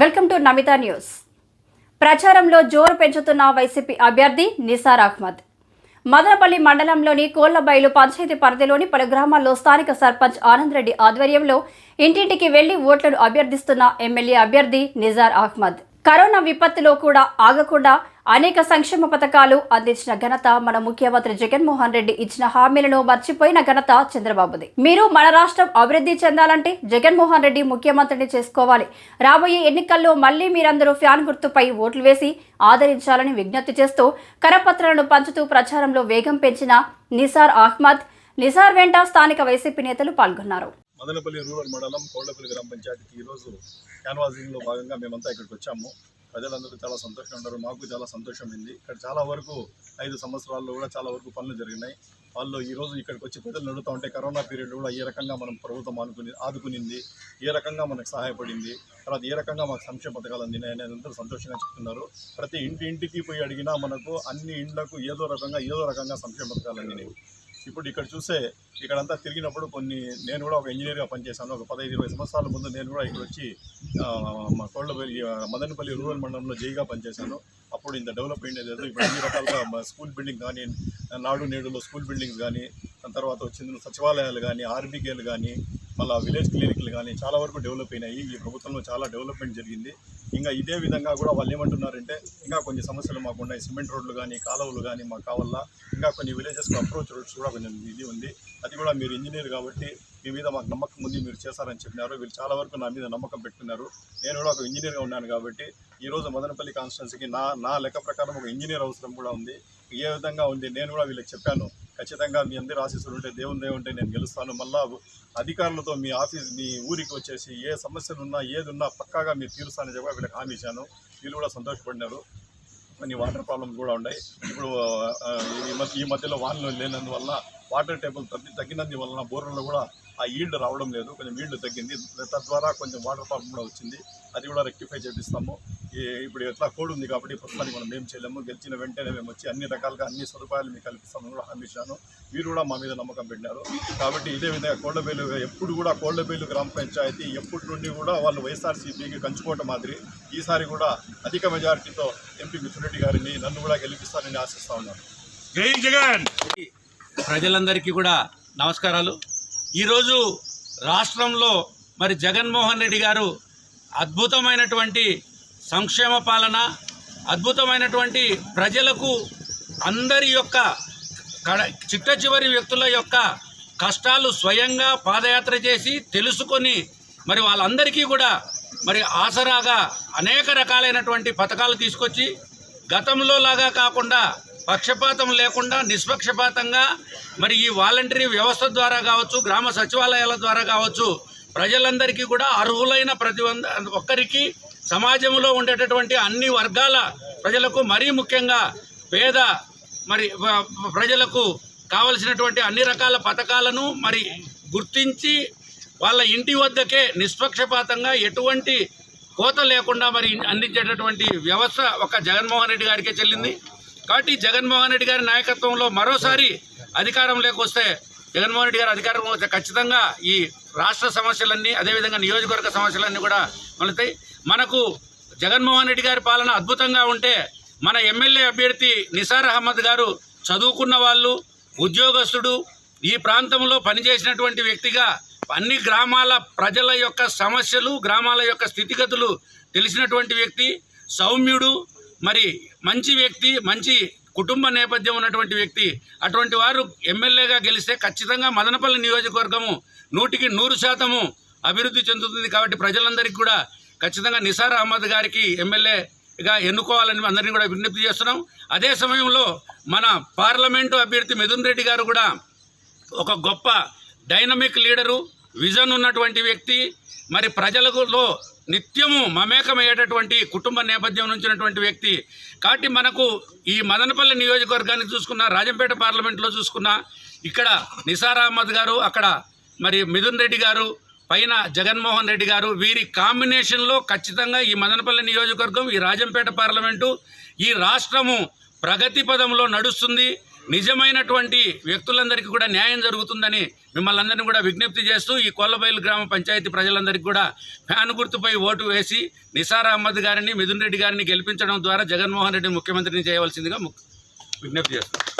Welcome to Namitha news. ప్రచారంలో జోరు పెంచుతున్న వైసీపీ అభ్యర్థి నిసార్ అహ్మద్. మదనపల్లి మండలంలోని కోళ్ళబైలు పంచాయతీ పరిధిలోని పలు గ్రామాల్లో స్థానిక సర్పంచ్ ఆనందరెడ్డి ఆధ్వర్యంలో ఇంటింటికి వెళ్ళి ఓట్లను అభ్యర్థిస్తున్న ఎమ్మెల్యే అభ్యర్థి నిజార్ అహ్మద్. కరోనా విపత్తులో కూడా ఆగకుండా అనేక సంక్షేమ పథకాలు అందించిన ఘనత మన ముఖ్యమంత్రి జగన్మోహన్ రెడ్డి ఇచ్చిన హామీలను మర్చిపోయిన ఘనత చంద్రబాబుది. మీరు మన రాష్ట్రం అభివృద్ధి చెందాలంటే జగన్మోహన్ రెడ్డి ముఖ్యమంత్రిని చేసుకోవాలి. రాబోయే ఎన్నికల్లో మళ్ళీ మీరందరూ ఫ్యాన్ గుర్తుపై ఓట్లు వేసి ఆదరించాలని విజ్ఞప్తి చేస్తూ కరపత్రాలను పంచుతూ ప్రచారంలో వేగం పెంచిన నిసార్ అహ్మద్ నిసార్ వెంట స్థానిక వైసీపీ నేతలు పాల్గొన్నారు. మదనపల్లి రూరల్ మండలం కోళ్ళపల్లి గ్రామ పంచాయతీకి ఈరోజు క్యాన్వాసింగ్లో భాగంగా మేమంతా ఇక్కడికి వచ్చాము. ప్రజలందరూ చాలా సంతోషంగా ఉన్నారు. మాకు చాలా సంతోషమైంది. ఇక్కడ చాలా వరకు ఐదు సంవత్సరాల్లో కూడా చాలా వరకు పనులు జరిగినాయి. వాళ్ళు ఈరోజు ఇక్కడికి వచ్చి ప్రజలు నడుతూ ఉంటే కరోనా పీరియడ్ కూడా ఏ రకంగా మనం ప్రభుత్వం ఆదుకుని ఆదుకునింది ఏ రకంగా మనకు సహాయపడింది తర్వాత ఏ రకంగా మాకు సంక్షేమ పథకాలు అందినాయి అనేది అందరూ సంతోషంగా చెప్తున్నారు. ప్రతి ఇంటి ఇంటికి పోయి అడిగినా మనకు అన్ని ఇండ్లకు ఏదో రకంగా ఏదో రకంగా సంక్షేమ పథకాలు అందినాయి. ఇప్పుడు ఇక్కడ చూస్తే ఇక్కడంతా తిరిగినప్పుడు కొన్ని నేను కూడా ఒక ఇంజనీర్గా పనిచేశాను. ఒక పదహైదు ఇరవై సంవత్సరాల ముందు నేను కూడా ఇక్కడ వచ్చి మా కోళ్ళపల్లి మదనపల్లి రూరల్ మండలంలో జైగా పనిచేశాను. అప్పుడు ఇంత డెవలప్మెంట్ లేదు ఇప్పుడు అన్ని రకాలుగా స్కూల్ బిల్డింగ్ కానీ నాడు నేడులో స్కూల్ బిల్డింగ్స్ కానీ దాని తర్వాత వచ్చింది సచివాలయాలు కానీ ఆర్బీకేలు కానీ మళ్ళీ విలేజ్ క్లినిక్లు కానీ చాలా వరకు డెవలప్ అయినాయి. ఈ ప్రభుత్వంలో చాలా డెవలప్మెంట్ జరిగింది. ఇంకా ఇదే విధంగా కూడా వాళ్ళు ఏమంటున్నారంటే ఇంకా కొన్ని సమస్యలు మాకు ఉన్నాయి. సిమెంట్ రోడ్లు కానీ కాలువలు కానీ మాకు కావాలా? ఇంకా కొన్ని విలేజెస్కి అప్రోచ్ రోడ్స్ కూడా కొంచెం ఇది ఉంది. అది కూడా మీరు ఇంజనీర్ కాబట్టి మీ మీద మాకు నమ్మకం ఉంది మీరు చేస్తారని చెప్పినారు. వీళ్ళు చాలా వరకు నా మీద నమ్మకం పెట్టుకున్నారు. నేను కూడా ఒక ఇంజనీర్గా ఉన్నాను కాబట్టి ఈరోజు మదనపల్లి కాన్స్టిట్యున్సీకి నా నా లెక్క ప్రకారం ఒక ఇంజనీర్ అవసరం కూడా ఉంది. ఏ విధంగా ఉంది? నేను కూడా వీళ్ళకి చెప్పాను. ఖచ్చితంగా మీ అందరి ఆశీస్సులు ఉంటే దేవుని దేవుంటే నేను గెలుస్తాను. మళ్ళా అధికారులతో మీ ఆఫీస్ మీ ఊరికి వచ్చేసి ఏ సమస్యలు ఉన్నా ఏది ఉన్నా పక్కాగా మీరు తీరుస్తానని చెప్పి వీళ్ళకి హామీ ఇచ్చాను. వీళ్ళు కూడా సంతోషపడినారు. కొన్ని వాటర్ ప్రాబ్లమ్స్ కూడా ఉన్నాయి. ఇప్పుడు ఈ మధ్య ఈ మధ్యలో వానలు లేనందువల్ల వాటర్ టేబుల్ తగ్గి తగ్గినందువలన బోర్లలో కూడా ఆ ఈల్డ్ రావడం లేదు. కొంచెం ఈల్డ్ తగ్గింది. తద్వారా కొంచెం వాటర్ ప్రాబ్లం కూడా వచ్చింది. అది కూడా రెక్టిఫై చేపిస్తాము. ఇప్పుడు ఎట్లా కోడ్ ఉంది కాబట్టి ప్రస్తుతానికి మనం ఏం చేయలేము. గెలిచిన వెంటనే మేము వచ్చి అన్ని రకాలుగా అన్ని సదుపాయాలు మీకు కల్పిస్తామని కూడా హామీ ఇచ్చాను. మీరు కూడా మా మీద నమ్మకం పెట్టినారు. కాబట్టి ఇదే విధంగా కోళ్ళబేలు ఎప్పుడు కూడా కోళ్ళబేలు గ్రామ పంచాయతీ ఎప్పటి నుండి కూడా వాళ్ళు వైఎస్ఆర్సీపీకి కంచుకోవటం మాదిరి ఈసారి కూడా అధిక మెజారిటీతో ఎంపీ మిథునరెడ్డి గారిని నన్ను కూడా గెలిపిస్తానని ఆశిస్తా ఉన్నాను. జై జగన్! ప్రజలందరికీ కూడా నమస్కారాలు. ఈరోజు రాష్ట్రంలో మరి జగన్మోహన్ రెడ్డి గారు అద్భుతమైనటువంటి సంక్షేమ పాలన అద్భుతమైనటువంటి ప్రజలకు అందరి యొక్క కడ చిట్ట చివరి వ్యక్తుల యొక్క కష్టాలు స్వయంగా పాదయాత్ర చేసి తెలుసుకొని మరి వాళ్ళందరికీ కూడా మరి ఆసరాగా అనేక రకాలైనటువంటి పథకాలు తీసుకొచ్చి గతంలో లాగా కాకుండా పక్షపాతం లేకుండా నిష్పక్షపాతంగా మరి ఈ వాలంటరీ వ్యవస్థ ద్వారా కావచ్చు గ్రామ సచివాలయాల ద్వారా కావచ్చు ప్రజలందరికీ కూడా అర్హులైన ప్రతి ఒక్కరికి సమాజంలో ఉండేటటువంటి అన్ని వర్గాల ప్రజలకు మరీ ముఖ్యంగా పేద మరి ప్రజలకు కావలసినటువంటి అన్ని రకాల పథకాలను మరి గుర్తించి వాళ్ళ ఇంటి వద్దకే నిష్పక్షపాతంగా ఎటువంటి కోత లేకుండా మరి అందించేటటువంటి వ్యవస్థ ఒక జగన్మోహన్ రెడ్డి గారికే చెల్లింది. కాబట్టి జగన్మోహన్ రెడ్డి గారి నాయకత్వంలో మరోసారి అధికారంలోకి వస్తే జగన్మోహన్ రెడ్డి గారు అధికారంలో వస్తే ఖచ్చితంగా ఈ రాష్ట్ర సమస్యలన్నీ అదేవిధంగా నియోజకవర్గ సమస్యలన్నీ కూడా మలుతాయి మనకు జగన్మోహన్ రెడ్డి గారి పాలన అద్భుతంగా ఉంటే మన ఎమ్మెల్యే అభ్యర్థి నిసార్ అహ్మద్ గారు చదువుకున్న వాళ్ళు ఉద్యోగస్తుడు ఈ ప్రాంతంలో పనిచేసినటువంటి వ్యక్తిగా అన్ని గ్రామాల ప్రజల యొక్క సమస్యలు గ్రామాల యొక్క స్థితిగతులు తెలిసినటువంటి వ్యక్తి సౌమ్యుడు మరి మంచి వ్యక్తి మంచి కుటుంబ నేపథ్యం ఉన్నటువంటి వ్యక్తి అటువంటి వారు ఎమ్మెల్యేగా గెలిస్తే ఖచ్చితంగా మదనపల్లి నియోజకవర్గము నూటికి నూరు శాతము అభివృద్ధి చెందుతుంది కాబట్టి ప్రజలందరికీ కూడా ఖచ్చితంగా నిసార్ అహ్మద్ గారికి ఎమ్మెల్యేగా ఎన్నుకోవాలని అందరినీ కూడా విజ్ఞప్తి చేస్తున్నాం. అదే సమయంలో మన పార్లమెంటు అభ్యర్థి మిథున్ రెడ్డి గారు కూడా ఒక గొప్ప డైనమిక్ లీడరు విజన్ ఉన్నటువంటి వ్యక్తి మరి ప్రజలలో నిత్యము మమేకమయ్యేటటువంటి కుటుంబ నేపథ్యం నుంచినటువంటి వ్యక్తి. కాబట్టి మనకు ఈ మదనపల్లి నియోజకవర్గాన్ని చూసుకున్న రాజంపేట పార్లమెంట్లో చూసుకున్న ఇక్కడ నిసార్ అహ్మద్ గారు అక్కడ మరి మిథున్ రెడ్డి గారు పైన జగన్మోహన్ రెడ్డి గారు వీరి కాంబినేషన్లో ఖచ్చితంగా ఈ మదనపల్లి నియోజకవర్గం ఈ రాజంపేట పార్లమెంటు ఈ రాష్ట్రము ప్రగతి పదంలో నడుస్తుంది. నిజమైనటువంటి వ్యక్తులందరికీ కూడా న్యాయం జరుగుతుందని మిమ్మల్ని అందరినీ కూడా విజ్ఞప్తి చేస్తూ ఈ కొల్లబైలు గ్రామ పంచాయతీ ప్రజలందరికీ కూడా ఫ్యాన్ గుర్తుపై ఓటు వేసి నిసార్ అహ్మద్ గారిని మిథున్ రెడ్డి గారిని గెలిపించడం ద్వారా జగన్మోహన్ రెడ్డి ముఖ్యమంత్రిని చేయవలసిందిగా విజ్ఞప్తి చేస్తున్నాం.